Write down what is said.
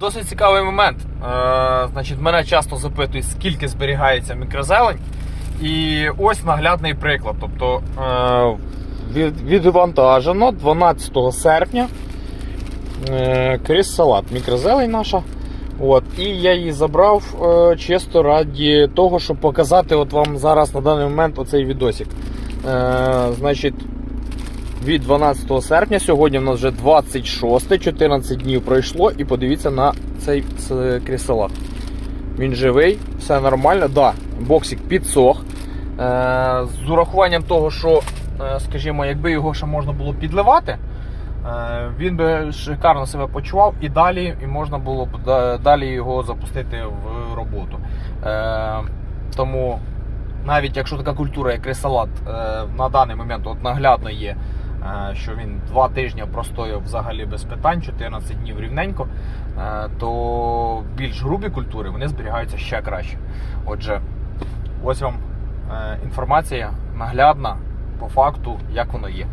Досить цікавий момент. Е, значить, мене часто запитують, скільки зберігається мікрозелень. І ось наглядний приклад. Тобто е, від, відвантажено 12 серпня е, крис салат. Мікрозелень наша. От, і я її забрав е, чисто раді того, щоб показати от вам зараз на даний момент оцей відосик. Е, значить, від 12 серпня, сьогодні в нас вже 26, 14 днів пройшло, і подивіться на цей кріселат. Він живий, все нормально. Да, боксик підсох. Е, з урахуванням того, що, е, скажімо, якби його ще можна було підливати, е, він би шикарно себе почував і далі і можна було б далі його запустити в роботу. Тому навіть якщо така культура, як рисалат, на даний момент от наглядно є, що він два тижні простояв взагалі без питань, 14 днів рівненько, е, то більш грубі культури вони зберігаються ще краще. Отже, ось вам е, інформація наглядна по факту, як воно є.